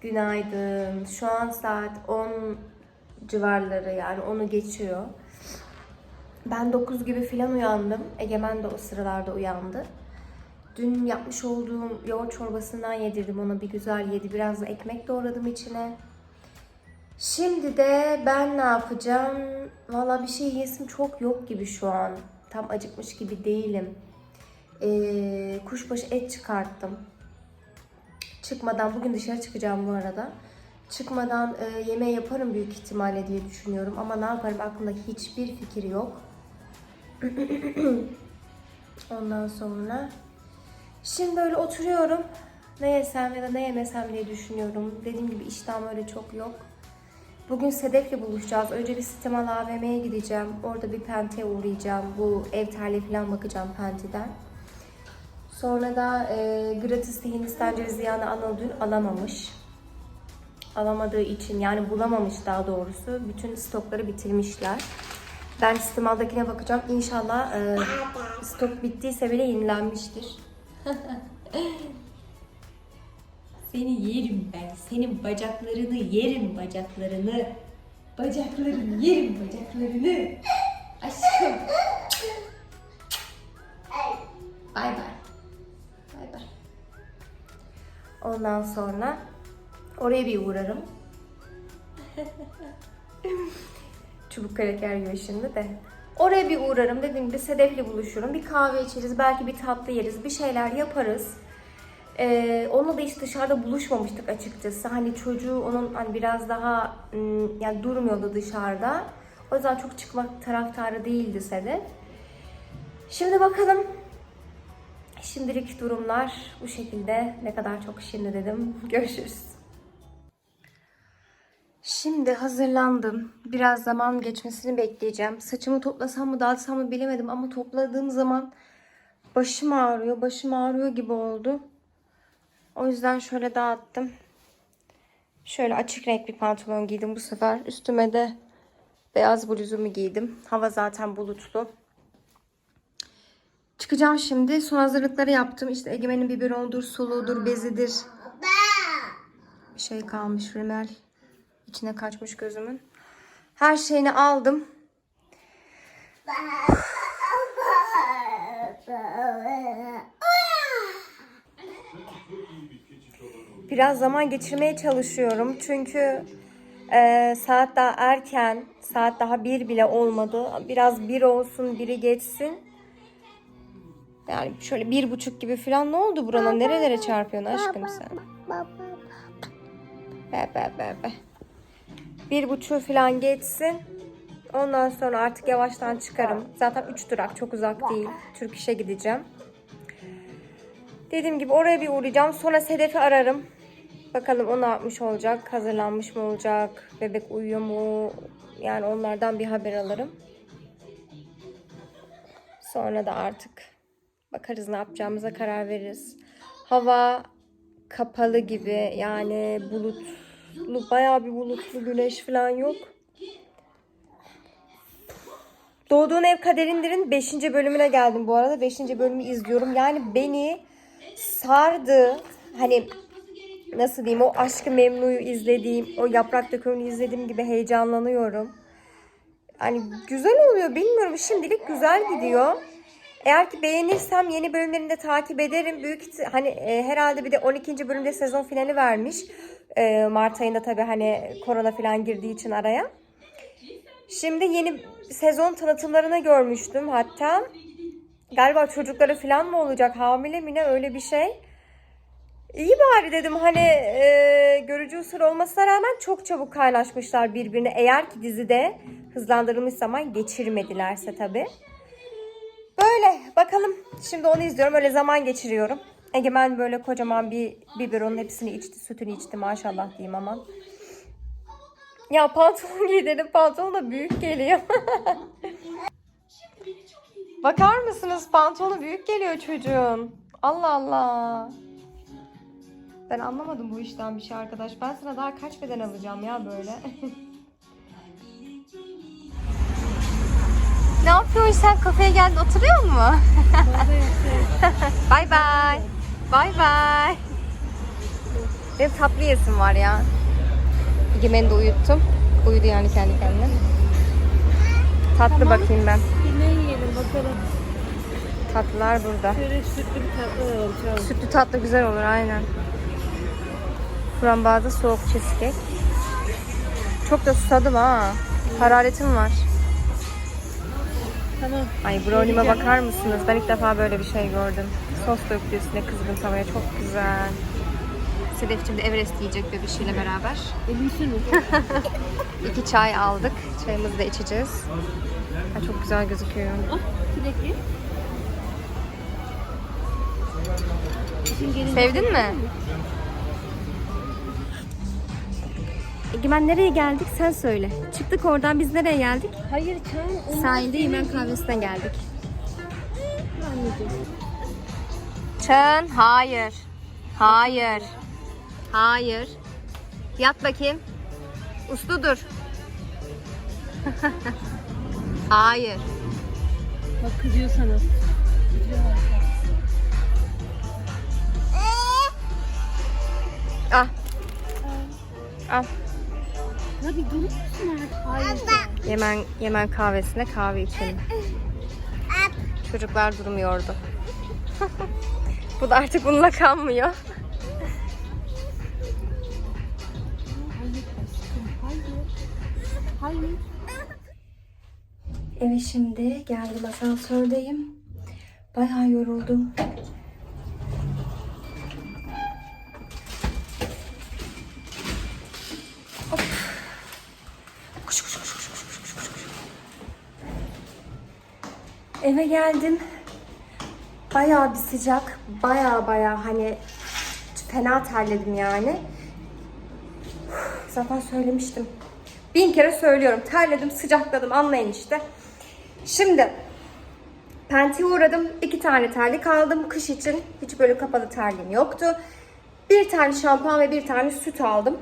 Günaydın. Şu an saat 10 civarları yani onu geçiyor. Ben 9 gibi falan uyandım. Egemen de o sıralarda uyandı. Dün yapmış olduğum yoğurt çorbasından yedirdim ona bir güzel yedi. Biraz da ekmek doğradım içine. Şimdi de ben ne yapacağım? Valla bir şey yiyesim çok yok gibi şu an. Tam acıkmış gibi değilim. Ee, kuşbaşı et çıkarttım. Çıkmadan, bugün dışarı çıkacağım bu arada. Çıkmadan e, yemeği yaparım büyük ihtimalle diye düşünüyorum. Ama ne yaparım aklımda hiçbir fikir yok. Ondan sonra şimdi öyle oturuyorum. Ne yesem ya da ne yemesem diye düşünüyorum. Dediğim gibi iştahım öyle çok yok. Bugün Sedef'le buluşacağız. Önce bir Sistemal AVM'ye gideceğim. Orada bir Pente'ye uğrayacağım. Bu ev terliği falan bakacağım Pente'den. Sonra da e, gratis'te Hindistan cevizi yağını Anıl dün alamamış. Alamadığı için yani bulamamış daha doğrusu. Bütün stokları bitirmişler. Ben Sistemal'dakine bakacağım. İnşallah e, stok bittiyse bile yenilenmiştir. Seni yerim ben. Senin bacaklarını yerim bacaklarını. Bacaklarını yerim bacaklarını. Ondan sonra oraya bir uğrarım. Çubuk kraker yiyor şimdi de. Oraya bir uğrarım. Dediğim gibi Sedef'le buluşurum. Bir kahve içeriz. Belki bir tatlı yeriz. Bir şeyler yaparız. Ee, onunla da hiç dışarıda buluşmamıştık açıkçası. Hani çocuğu onun hani biraz daha yani durmuyordu dışarıda. O yüzden çok çıkmak taraftarı değildi Sedef. Şimdi bakalım. Şimdilik durumlar bu şekilde. Ne kadar çok şimdi dedim. Görüşürüz. Şimdi hazırlandım. Biraz zaman geçmesini bekleyeceğim. Saçımı toplasam mı dağıtsam mı bilemedim ama topladığım zaman başım ağrıyor. Başım ağrıyor gibi oldu. O yüzden şöyle dağıttım. Şöyle açık renk bir pantolon giydim bu sefer. Üstüme de beyaz bluzumu giydim. Hava zaten bulutlu. Çıkacağım şimdi. Son hazırlıkları yaptım. İşte Egemen'in biberonudur, suludur, bezidir. Bir şey kalmış rimel. İçine kaçmış gözümün. Her şeyini aldım. Biraz zaman geçirmeye çalışıyorum. Çünkü e, saat daha erken. Saat daha bir bile olmadı. Biraz bir olsun, biri geçsin. Yani şöyle bir buçuk gibi falan ne oldu burana? Nerelere çarpıyorsun aşkım sen? Be be be be. Bir buçuğu falan geçsin. Ondan sonra artık yavaştan çıkarım. Zaten üç durak çok uzak değil. Türk işe gideceğim. Dediğim gibi oraya bir uğrayacağım. Sonra Sedef'i ararım. Bakalım o ne yapmış olacak? Hazırlanmış mı olacak? Bebek uyuyor mu? Yani onlardan bir haber alırım. Sonra da artık bakarız ne yapacağımıza karar veririz. Hava kapalı gibi yani bulutlu bayağı bir bulutlu güneş falan yok. Doğduğun Ev Kaderindir'in 5. bölümüne geldim bu arada. 5. bölümü izliyorum. Yani beni sardı. Hani nasıl diyeyim o Aşkı Memnu'yu izlediğim, o Yaprak Dökümü'nü izlediğim gibi heyecanlanıyorum. Hani güzel oluyor bilmiyorum. Şimdilik güzel gidiyor. Eğer ki beğenirsem yeni bölümlerini de takip ederim. Büyük hani e, herhalde bir de 12. bölümde sezon finali vermiş. E, Mart ayında tabii hani korona falan girdiği için araya. Şimdi yeni sezon tanıtımlarını görmüştüm hatta. Galiba çocukları falan mı olacak hamile mi ne öyle bir şey. İyi bari dedim hani e, görücü usul olmasına rağmen çok çabuk kaynaşmışlar birbirine. Eğer ki dizide hızlandırılmış zaman geçirmedilerse tabii. Böyle bakalım. Şimdi onu izliyorum. Öyle zaman geçiriyorum. Egemen böyle kocaman bir biberonun hepsini içti. Sütünü içti maşallah diyeyim aman. Ya pantolon giy. Pantolon da büyük geliyor. Bakar mısınız? Pantolonu büyük geliyor çocuğun. Allah Allah. Ben anlamadım bu işten bir şey arkadaş. Ben sana daha kaç beden alacağım ya böyle. ne yapıyorsun sen? Kafeye geldin oturuyor mu? Bay bay. Bay bay. Benim tatlı yesim var ya. Egemen'i de uyuttum. Uyudu yani kendi kendine. Tatlı bakayım ben. Ne yiyelim bakalım. Tatlılar burada. Şöyle sütlü bir tatlı alalım. Çabuk. Sütlü tatlı güzel olur aynen. Frambuazlı soğuk cheesecake. Çok da susadım ha. Hararetim var. Tamam. Ay brownie'me bakar mısınız? Ben ilk defa böyle bir şey gördüm. Sos döktü üstüne kızgın tavaya. Çok güzel. Sedef'cim de Everest yiyecek bebişiyle beraber. Elini sürme. İki çay aldık. Çayımızı da içeceğiz. Ha, çok güzel gözüküyor. ah Sevdin mi? Egemen nereye geldik sen söyle. Çıktık oradan biz nereye geldik? Hayır çay. Sahilde yemen kahvesine geldik. Çın hayır. Hayır. Hayır. Yat bakayım. Uslu dur. hayır. Bak kızıyor sana. Kızıyor Al. Al. Ya bir durur musun artık? Hayır. Yemen, yemen kahvesine kahve içelim. Çocuklar durmuyordu. Bu da artık bununla kalmıyor. Hayır. Eve şimdi geldim asansördeyim. Bayağı yoruldum. Eve geldim. Bayağı bir sıcak. Bayağı bayağı hani fena terledim yani. Zaten söylemiştim. Bin kere söylüyorum. Terledim, sıcakladım. Anlayın işte. Şimdi Penti'ye uğradım. İki tane terlik aldım. Kış için hiç böyle kapalı terliğim yoktu. Bir tane şampuan ve bir tane süt aldım.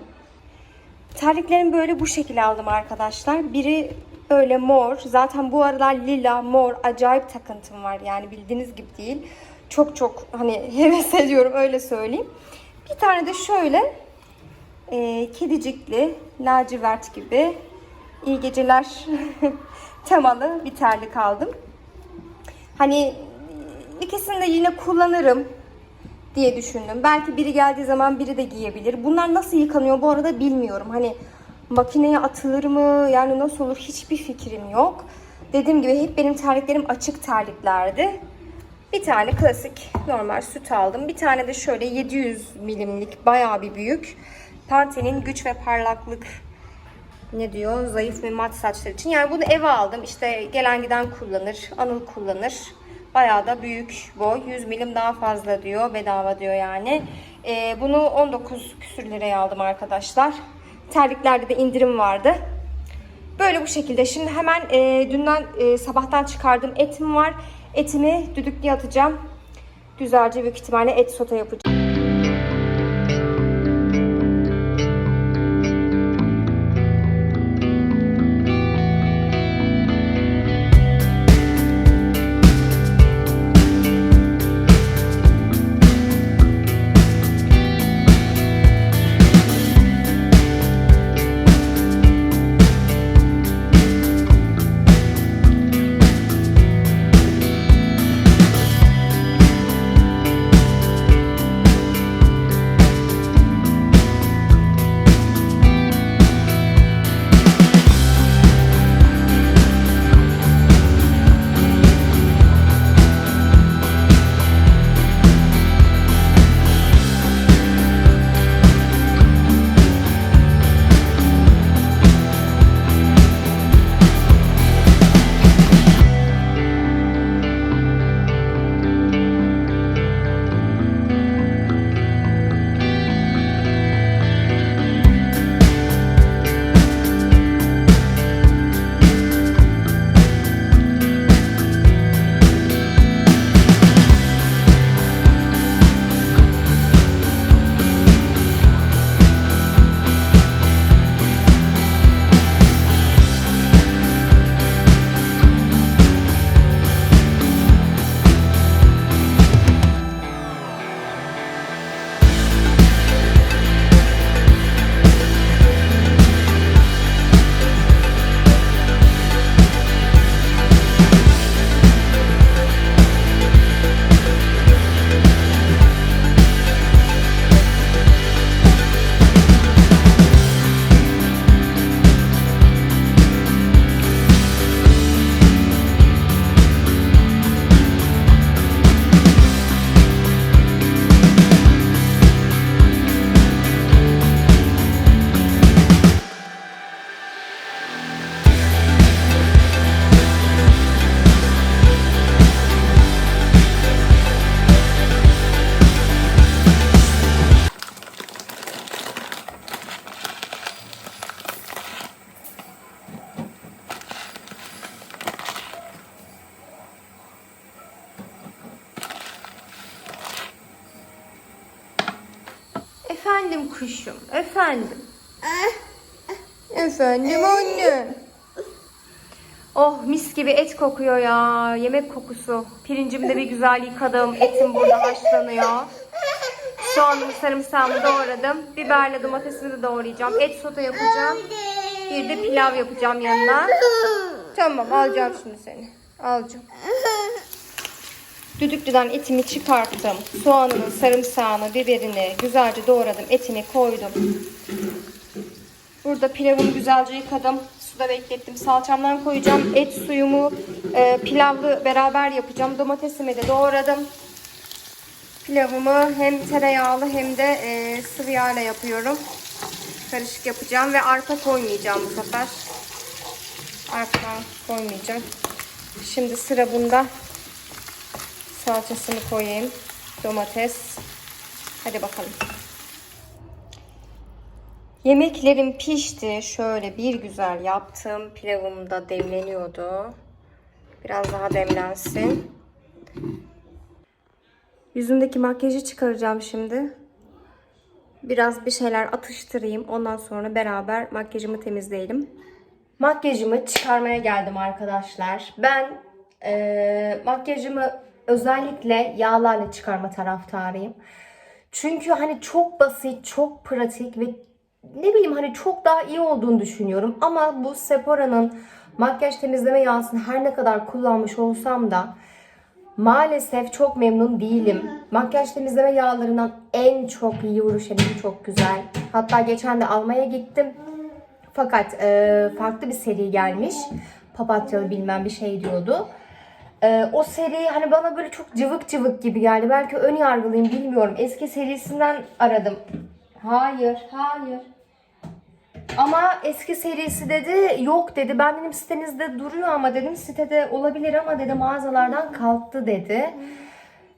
Terliklerimi böyle bu şekilde aldım arkadaşlar. Biri böyle mor. Zaten bu aralar lila, mor acayip takıntım var. Yani bildiğiniz gibi değil. Çok çok hani heves ediyorum öyle söyleyeyim. Bir tane de şöyle e, kedicikli, lacivert gibi iyi geceler temalı bir terlik aldım. Hani ikisini de yine kullanırım diye düşündüm. Belki biri geldiği zaman biri de giyebilir. Bunlar nasıl yıkanıyor bu arada bilmiyorum. Hani makineye atılır mı? Yani nasıl olur hiçbir fikrim yok. Dediğim gibi hep benim terliklerim açık terliklerdi. Bir tane klasik normal süt aldım. Bir tane de şöyle 700 milimlik bayağı bir büyük. Pantene'in güç ve parlaklık ne diyor? Zayıf ve mat saçlar için. Yani bunu eve aldım. İşte gelen giden kullanır. Anıl kullanır. Bayağı da büyük boy. 100 milim daha fazla diyor. Bedava diyor yani. Ee, bunu 19 küsür liraya aldım arkadaşlar. Terliklerde de indirim vardı. Böyle bu şekilde. Şimdi hemen e, dünden e, sabahtan çıkardığım etim var. Etimi düdüklüye atacağım. Güzelce büyük ihtimalle et sote yapacağım. Efendim anne. Oh mis gibi et kokuyor ya. Yemek kokusu. Pirincimi de bir güzel yıkadım. Etim burada haşlanıyor. Soğanımı sarımsağımı doğradım. Biberle domatesimi de doğrayacağım. Et sote yapacağım. Bir de pilav yapacağım yanına. Tamam alacağım şimdi seni. Alacağım. Düdüklüden etimi çıkarttım. Soğanını, sarımsağını, biberini güzelce doğradım. Etini koydum. Burada pilavımı güzelce yıkadım. Suda beklettim. Salçamdan koyacağım. Et suyumu e, pilavlı beraber yapacağım. Domatesimi de doğradım. Pilavımı hem tereyağlı hem de e, sıvı yağla yapıyorum. Karışık yapacağım ve arpa koymayacağım bu sefer. Arpa koymayacağım. Şimdi sıra bunda. Salçasını koyayım. Domates. Hadi bakalım. Yemeklerim pişti. Şöyle bir güzel yaptım. Pilavım da demleniyordu. Biraz daha demlensin. Yüzümdeki makyajı çıkaracağım şimdi. Biraz bir şeyler atıştırayım. Ondan sonra beraber makyajımı temizleyelim. Makyajımı çıkarmaya geldim arkadaşlar. Ben eee, makyajımı özellikle yağlarla çıkarma taraftarıyım. Çünkü hani çok basit, çok pratik ve ne bileyim hani çok daha iyi olduğunu düşünüyorum. Ama bu Sephora'nın makyaj temizleme yağsını her ne kadar kullanmış olsam da maalesef çok memnun değilim. Makyaj temizleme yağlarından en çok iyi Uruşen'in çok güzel. Hatta geçen de almaya gittim. Fakat e, farklı bir seri gelmiş. Papatyalı bilmem bir şey diyordu. E, o seri hani bana böyle çok cıvık cıvık gibi geldi. Belki ön yargılıyım bilmiyorum. Eski serisinden aradım. Hayır, hayır. Ama eski serisi dedi yok dedi. Ben dedim sitenizde duruyor ama dedim sitede olabilir ama dedi mağazalardan kalktı dedi.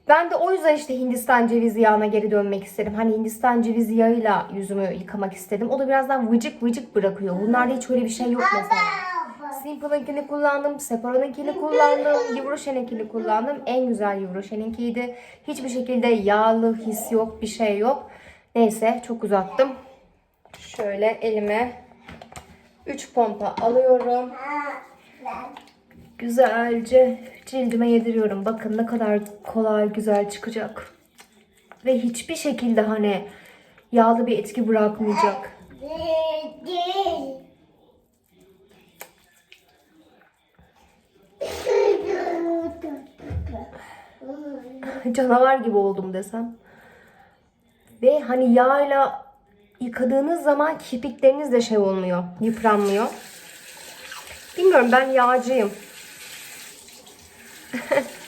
Ben de o yüzden işte Hindistan cevizi yağına geri dönmek istedim. Hani Hindistan cevizi yağıyla yüzümü yıkamak istedim. O da birazdan vıcık vıcık bırakıyor. Bunlarda hiç öyle bir şey yok mesela. Simple'ınkini kullandım, Sephora'nınkini kullandım, Yvroshen'inkini kullandım. En güzel Yvroshen'inkiydi. Hiçbir şekilde yağlı his yok, bir şey yok. Neyse çok uzattım. Şöyle elime 3 pompa alıyorum. Güzelce cildime yediriyorum. Bakın ne kadar kolay güzel çıkacak. Ve hiçbir şekilde hani yağlı bir etki bırakmayacak. Canavar gibi oldum desem. Ve hani yağla yıkadığınız zaman kirpikleriniz de şey olmuyor, yıpranmıyor. Bilmiyorum ben yağcıyım.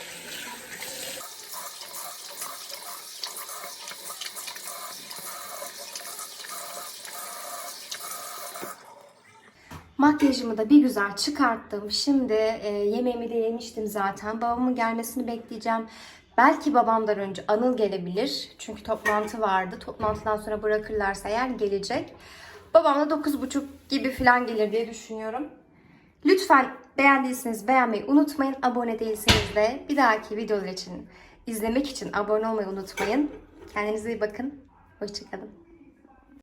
Makyajımı da bir güzel çıkarttım. Şimdi e, yemeğimi de yemiştim zaten. Babamın gelmesini bekleyeceğim. Belki babamdan önce Anıl gelebilir. Çünkü toplantı vardı. Toplantıdan sonra bırakırlarsa eğer gelecek. Babam da 9.30 gibi falan gelir diye düşünüyorum. Lütfen beğendiyseniz beğenmeyi unutmayın. Abone değilseniz de bir dahaki videolar için izlemek için abone olmayı unutmayın. Kendinize iyi bakın. Hoşçakalın.